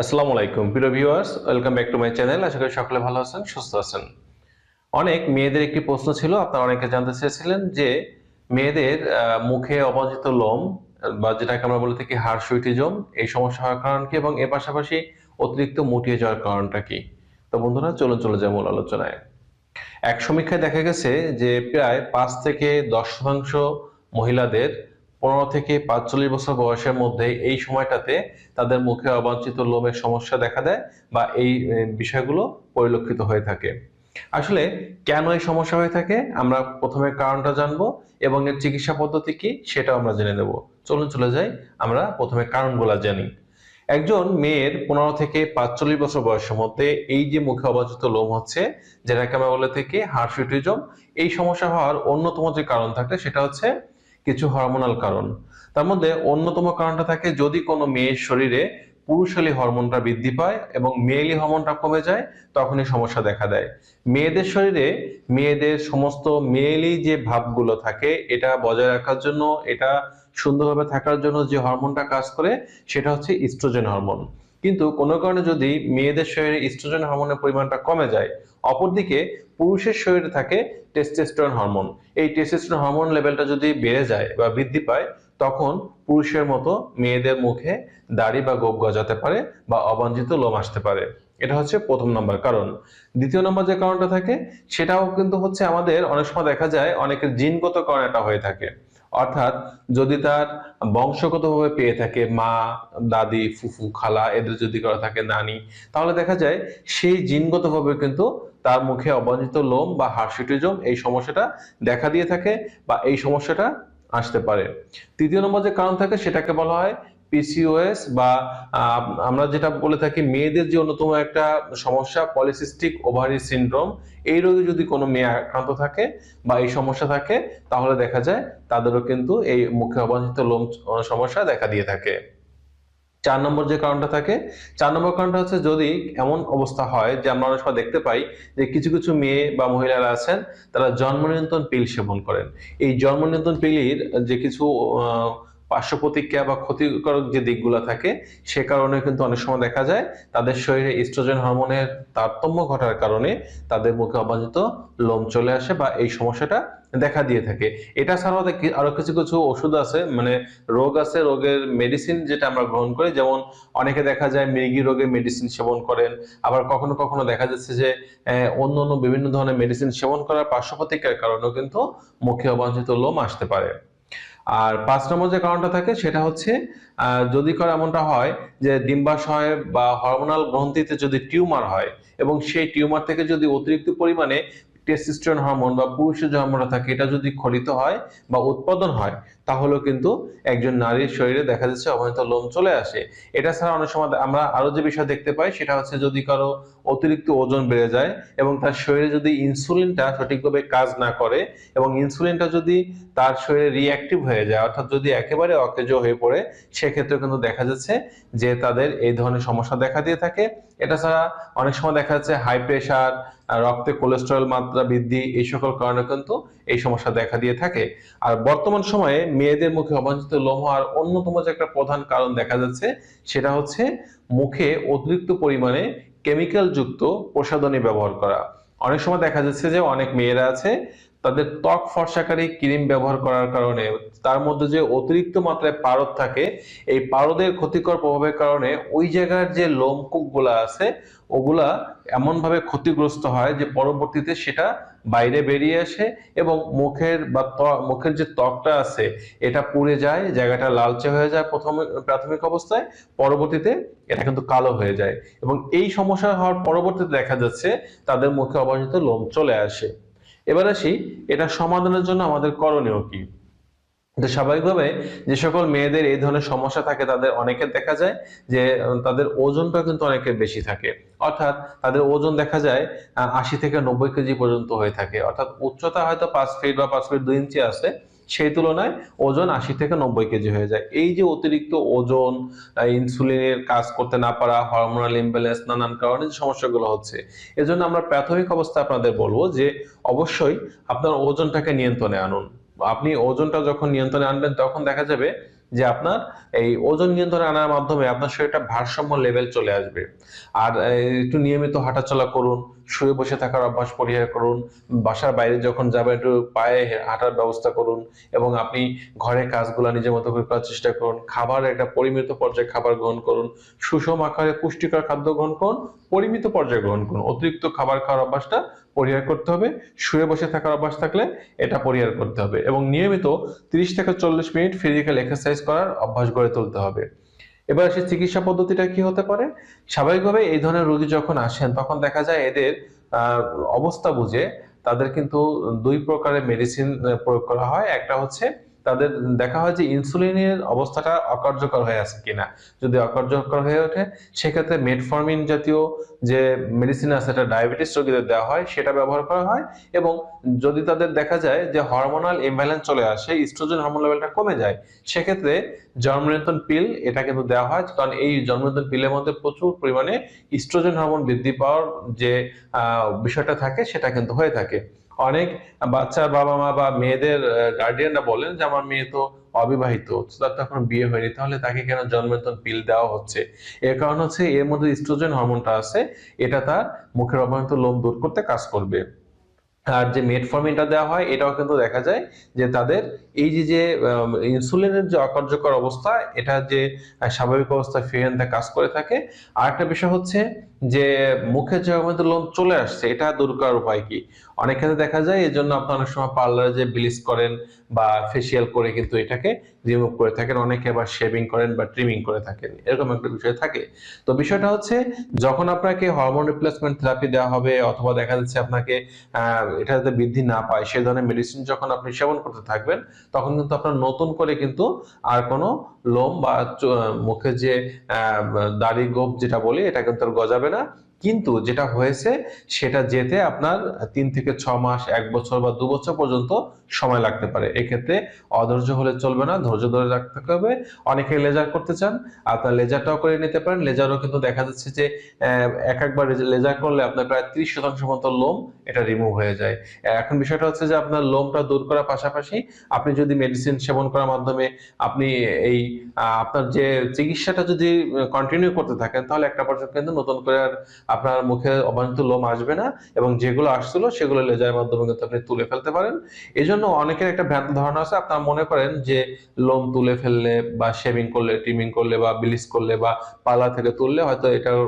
আসসালামু আলাইকুম। প্রিয় viewers welcome back to my channel আশা করি সকলে ভালো আছেন, সুস্থ আছেন। অনেক মেয়েদের একটি প্রশ্ন ছিল, আপনারা অনেকে জানতে চেয়েছিলেন যে মেয়েদের মুখে অবাঞ্ছিত লোম, বা যেটাকে আমরা বলে থাকি হার্সুইটিজম এই সমস্যা হওয়ার কারণ কি এবং এর পাশাপাশি অতিরিক্ত মুটিয়ে যাওয়ার কারণটা কি? তো বন্ধুরা, চলুন চলে যায় মূল আলোচনায়। এক সমীক্ষায় দেখা গেছে যে প্রায় পাঁচ থেকে দশ শতাংশ মহিলাদের পনেরো থেকে পাঁচচল্লিশ বছর বয়সের মধ্যে এই সময়টাতে তাদের মুখে অবাঞ্ছিত লোমের সমস্যা দেখা দেয় বা এই বিষয়গুলো পরিলক্ষিত হয়ে থাকে। আসলে কেন এই সমস্যা হয়ে থাকে? আমরা প্রথমে কারণটা জানব এবং এর চিকিৎসা পদ্ধতি কি সেটাও আমরা জেনে নেব। চলুন চলে যাই, আমরা প্রথমে কারণগুলো জানি। একজন মেয়ের পনেরো থেকে পাঁচচল্লিশ বছর বয়সের মধ্যে এই যে মুখে অবাঞ্ছিত লোম হচ্ছে, যেটাকে আমরা বলে থাকি হার্সিটিজম এই সমস্যা হওয়ার অন্যতম যে কারণ থাকে সেটা হচ্ছে কিছু হরমোনাল কারণ। তার মধ্যে অন্যতম কারণটা থাকে যদি কোনো মেয়ের শরীরে পুরুষালী হরমোনটা বৃদ্ধি পায় এবং মেয়েলি হরমোনটা কমে যায়, তখনই সমস্যা দেখা দেয়। মেয়েদের শরীরে মেয়েদের সমস্ত মেয়েলি যে ভাবগুলো থাকে, এটা বজায় রাখার জন্য, এটা সুন্দরভাবে থাকার জন্য যে হরমোনটা কাজ করে, সেটা হচ্ছে ইস্ট্রোজেন হরমোন কিন্তু কোনো কারণে যদি মেয়েদের শরীরে ইস্ট্রোজেন হরমোনের পরিমাণটা কমে যায়, অপরদিকে পুরুষের শরীরে থাকে টেস্টোস্টেরন হরমোন এই টেস্টোস্টেরন হরমোন লেভেলটা যদি বেড়ে যায় বা বৃদ্ধি পায়, তখন পুরুষের মতো মেয়েদের মুখে দাড়ি বা গোপ গজাতে পারে বা অবাঞ্ছিত লোম আসতে পারে। এটা হচ্ছে প্রথম নম্বর কারণ। দ্বিতীয় নম্বর যে কারণটা থাকে, সেটাও কিন্তু হচ্ছে আমাদের অনেক সময় দেখা যায় অনেকের জিনগত কারণে এটা হয়ে থাকে। অর্থাৎ যদি তার বংশগতভাবে পেয়ে থাকে মা, দাদি, ফুফু, খালা, এদের যদি করা থাকে নানি, তাহলে দেখা যায় সেই জিনগতভাবে কিন্তু তার মুখে অবাঞ্ছিত লোম বা হার্সিটিজম এই সমস্যাটা দেখা দিয়ে থাকে বা এই সমস্যাটা আসতে পারে। তৃতীয় নম্বর যে কারণ থাকে সেটাকে বলা হয় পিসিওএস বা আমরা যেটা বলে থাকি মেয়েদের যে অন্যতম একটা সমস্যা পলিসিস্টিক ওভারি সিনড্রোম এই রোগে যদি কোনো মেয়ে আক্রান্ত থাকে বা এই সমস্যা থাকে, তাহলে দেখা যায় তাদেরও কিন্তু এই মুখে অবাঞ্ছিত লোম সমস্যা দেখা দিয়ে থাকে। চার নম্বর যে কারণটা থাকে, চার নম্বর কারণটা হচ্ছে যদি এমন অবস্থা হয় যে আমরা অনেক সময় দেখতে পাই যে কিছু কিছু মেয়ে বা মহিলারা আছেন, তারা জন্ম নিয়ন্ত্রণ পিল সেবন করেন। এই জন্ম নিয়ন্ত্রণ পিলের যে কিছু পার্শ্ব প্রতিক্রিয়া বা ক্ষতিকারক যে দিকগুলো থাকে, সে কারণে কিন্তু অনেক সময় দেখা যায় তাদের শরীরে ইস্ট্রোজেন হরমোনের তারতম্য ঘটার কারণে তাদের মুখে অবাঞ্ছিত লোম চলে আসে বা এই সমস্যাটা দেখা দিয়ে থাকে। এটা ছাড়াও আরও কিছু কিছু ওষুধ আছে মানে রোগ আছে, রোগের মেডিসিন যেটা আমরা গ্রহণ করি। যেমন অনেকে দেখা যায় মৃগী রোগের মেডিসিন সেবন করেন, আবার কখনো কখনো দেখা যাচ্ছে যে অন্য অন্য বিভিন্ন ধরনের মেডিসিন সেবন করার পার্শ্ব প্রতিক্রিয়ার কারণেও কিন্তু মুখে অবাঞ্ছিত লোম আসতে পারে। আর পাঁচ নম্বর যে কারণটা থাকে সেটা হচ্ছে যদি করে এমনটা হয় যে ডিম্বাশয় বা হরমোনাল গ্রন্থিতে যদি টিউমার হয় এবং সেই টিউমার থেকে যদি অতিরিক্ত পরিমাণে টেস্টোস্টেরন হরমোন বা পুরুষের যে হরমোনটা থাকে, এটা যদি খলিত হয় বা উৎপাদন হয় তাহলেও কিন্তু একজন নারীর শরীরে দেখা যাচ্ছে অবহিত লোম চলে আসে। এটা ছাড়া অনেক সময় আমরা আরও যে বিষয় দেখতে পাই, সেটা হচ্ছে যদি কারও অতিরিক্ত ওজন বেড়ে যায় এবং তার শরীরে যদি ইনসুলিনটা সঠিকভাবে কাজ না করে এবং ইনসুলিনটা যদি তার শরীরে রিঅ্যাক্টিভ হয়ে যায়, অর্থাৎ যদি একেবারে অকেজ হয়ে পড়ে সেক্ষেত্রে কিন্তু দেখা যাচ্ছে যে তাদের এই ধরনের সমস্যা দেখা দিয়ে থাকে। এটা ছাড়া অনেক সময় দেখা যাচ্ছে হাই প্রেশার রক্তে কোলেস্টেরল মাত্রা বৃদ্ধি, এই সকল কারণে কিন্তু এই সমস্যা দেখা দিয়ে থাকে। আর বর্তমান সময়ে মেয়েদের মুখে অবাঞ্ছিত লোম হওয়ার অন্যতম যে একটা প্রধান কারণ দেখা যাচ্ছে, সেটা হচ্ছে মুখে অতিরিক্ত পরিমাণে কেমিক্যাল যুক্ত প্রসাধনী ব্যবহার করা। অনেক সময় দেখা যাচ্ছে যে অনেক মেয়েরা আছে তাদের ত্বক ফর্সাকারী ক্রিম ব্যবহার করার কারণে, তার মধ্যে যে অতিরিক্ত মাত্রায় পারদ থাকে, এই পারদের ক্ষতিকর প্রভাবের কারণে ওই জায়গার যে লোমকূপগুলা আছে, ওগুলা এমন ভাবে ক্ষতিগ্রস্ত হয় যে পরবর্তীতে সেটা বাইরে বেরিয়ে আসে এবং মুখের বা মুখের যে ত্বকটা আছে, এটা পুড়ে যায়, জায়গাটা লালচে হয়ে যায় প্রথমে, প্রাথমিক অবস্থায়, পরবর্তীতে এটা কিন্তু কালো হয়ে যায় এবং এই সমস্যা হওয়ার পরবর্তীতে দেখা যাচ্ছে তাদের মুখে অবাঞ্ছিত লোম চলে আসে। এবার আসি, এটা সমাধানের জন্য আমাদের করণীয় কি? তো স্বাভাবিকভাবে যে সকল মেয়েদের এই ধরনের সমস্যা থাকে, তাদের অনেকের দেখা যায় যে, তাদের ওজনটা কিন্তু অনেকের বেশি থাকে। অর্থাৎ তাদের ওজন দেখা যায় আশি থেকে নব্বই কেজি পর্যন্ত হয়ে থাকে। অর্থাৎ উচ্চতা হয়তো পাঁচ ফিট বা পাঁচ ফিট দুই ইঞ্চি আছে সেই তুলনায় ওজন আশি থেকে নব্বই কেজি হয়ে যায়। এই যে অতিরিক্ত ওজন ইনসুলিনের কাজ করতে না পারা হরমোনাল ইমব্যালেন্স নানান কারণে যে সমস্যাগুলো হচ্ছে, এজন্য আমরা প্রাথমিক অবস্থা আপনাদের বলব যে অবশ্যই আপনার ওজনটাকে নিয়ন্ত্রণে আনুন। আপনি ওজনটা যখন নিয়ন্ত্রণে আনবেন, তখন দেখা যাবে যে আপনার এই ওজন নিয়ন্ত্রণে আনার মাধ্যমে আপনার শরীরটা ভারসাম্য লেভেল চলে আসবে। আর একটু নিয়মিত হাঁটাচলা করুন, শুয়ে বসে থাকার অভ্যাস পরিহার করুন, বাসার বাইরে যখন যাবেন একটু পায়ে হাঁটার ব্যবস্থা করুন এবং আপনি ঘরে কাজগুলো নিজের মতো করে করার চেষ্টা করুন খাবার একটা পরিমিত পর্যায়ে খাবার গ্রহণ করুন, সুষম আকারে পুষ্টিকর খাদ্য গ্রহণ করুন, পরিমিত পর্যায়ে গ্রহণ করুন, অতিরিক্ত খাবার খাওয়ার অভ্যাসটা পরিহার করতে হবে, শুয়ে বসে থাকার অভ্যাস থাকলে এটা পরিহার করতে হবে এবং নিয়মিত তিরিশ থেকে চল্লিশ মিনিট ফিজিক্যাল এক্সারসাইজ করার অভ্যাস গড়ে তুলতে হবে। এবার সে চিকিৎসা পদ্ধতিটা কি হতে পারে? স্বাভাবিকভাবে এই ধরনের রোগী যখন আসেন, তখন দেখা যায় এদের অবস্থা বুঝে। তাদের কিন্তু দুই প্রকারের মেডিসিন প্রয়োগ করা হয়। একটা হচ্ছে তাদের দেখা হয় যে ইনসুলিনের অবস্থাটা অকার্যকর হয়ে আছে কিনা। যদি অকার্যকর হয়ে ওঠে, সেক্ষেত্রে মেটফর্মিন জাতীয় যে মেডিসিন আছে সেটা ডায়াবেটিস রোগীদের দেওয়া হয়, সেটা ব্যবহার করা হয় এবং যদি তাদের দেখা যায় যে হরমোনাল ইমব্যালেন্স চলে আসে ইস্ট্রোজেন হরমোন লেভেলটা কমে যায়, সেক্ষেত্রে জন্মনিয়ন্ত্রণ পিল এটা কিন্তু দেওয়া হয়। কারণ এই জন্মনিয়ন্ত্রণ পিলের মধ্যে প্রচুর পরিমাণে ইস্ট্রোজেন হরমোন বৃদ্ধি পাওয়ার যে বিষয়টা থাকে, সেটা কিন্তু হয়ে থাকে। অনেক বাচ্চার বাবা মা বা মেয়েদের গার্ডিয়ানরা বলেন যে, আমার মেয়ে তো অবিবাহিত তার তো এখন বিয়ে হয়নি, তাহলে তাকে কেন জন্মনিয়ন্ত্রণ পিল দেওয়া হচ্ছে? এর কারণ হচ্ছে এর মধ্যে ইস্ট্রোজেন হরমোনটা আছে, এটা তার মুখের অবহিত লোম দূর করতে কাজ করবে। আর যে মেটফর্মিনটা দেওয়া হয়, এটাও কিন্তু দেখা যায় যে তাদের এই যে যে ইনসুলিনের যে অকার্যকর অবস্থা, এটা যে স্বাভাবিক অবস্থায় ফিরে আনতে কাজ করে থাকে। আর একটা বিষয় হচ্ছে যে মুখের যে অবৈধ লোম চলে আসছে, এটা দূর করার উপায় কি? অনেক ক্ষেত্রে দেখা যায় এই জন্য আপনার অনেক সময় পার্লারে যে ব্লিচ করেন বা ফেসিয়াল করে কিন্তু এটাকে রিমুভ করে থাকেন। অনেকে আবার শেভিং করেন বা ট্রিমিং করে থাকেন। এরকম একটা বিষয় থাকে। তো বিষয়টা হচ্ছে, যখন আপনাকে হরমোন রিপ্লেসমেন্ট থেরাপি দেওয়া হবে অথবা দেখা যাচ্ছে আপনাকে এটা যাতে বৃদ্ধি না পায় সেই ধরনের মেডিসিন যখন আপনি সেবন করতে থাকবেন, তখন কিন্তু আপনার নতুন করে কিন্তু আর কোনো লোম বা মুখে যে দাড়ি গোপ যেটা বলি, এটা কিন্তু আর গজাবে না? কিন্তু যেটা হয়েছে, সেটা যেতে আপনার তিন থেকে ছ মাস, এক বছর বা দু বছর পর্যন্ত সময় লাগতে পারে। এক্ষেত্রে অধৈর্য হলে চলবে না, ধৈর্য ধরে রাখতে হবে। অনেকে লেজার করতে চান, আপনার লেজারটাও করে নিতে পারেন। লেজারও কিন্তু দেখা যাচ্ছে যে এক একবার লেজার করলে আপনার প্রায় ত্রিশ শতাংশ মতো লোম এটা রিমুভ হয়ে যায়। এখন বিষয়টা হচ্ছে যে, আপনার লোমটা দূর করার পাশাপাশি আপনি যদি মেডিসিন সেবন করার মাধ্যমে আপনি এই আপনার যে চিকিৎসাটা যদি কন্টিনিউ করতে থাকেন, তাহলে একটা পর্যন্ত কিন্তু নতুন করে আর আপনার মুখে অবাঞ্ছিত লোম আসবে না এবং যেগুলো আসছিল সেগুলো লেজারের মাধ্যমে কিন্তু আপনি তুলে ফেলতে পারেন। এই জন্য অনেকের একটা ভ্রান্ত ধারণা আছে। আপনারা মনে করেন যে লোম তুলে ফেললে বা শেভিং করলে ট্রিমিং করলে বা ব্লিচ করলে বা পালা থেকে তুললে হয়তো এটার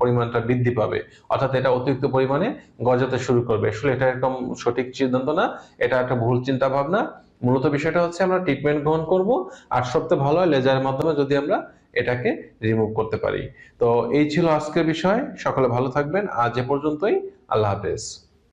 পরিমাণটা বৃদ্ধি পাবে। অর্থাৎ এটা অতিরিক্ত পরিমাণে গজাতে শুরু করবে। আসলে এটা একদম সঠিক সিদ্ধান্ত না। এটা একটা ভুল চিন্তা ভাবনা মূলত বিষয়টা হচ্ছে আমরা ট্রিটমেন্ট গ্রহণ করব। আর সবচেয়ে ভালো হয় লেজারের মাধ্যমে যদি আমরা এটাকে রিমুভ করতে পারি। তো এই ছিল আজকের বিষয়। সকলে ভালো থাকবেন। আজ এ পর্যন্তই। আল্লাহ হাফেজ।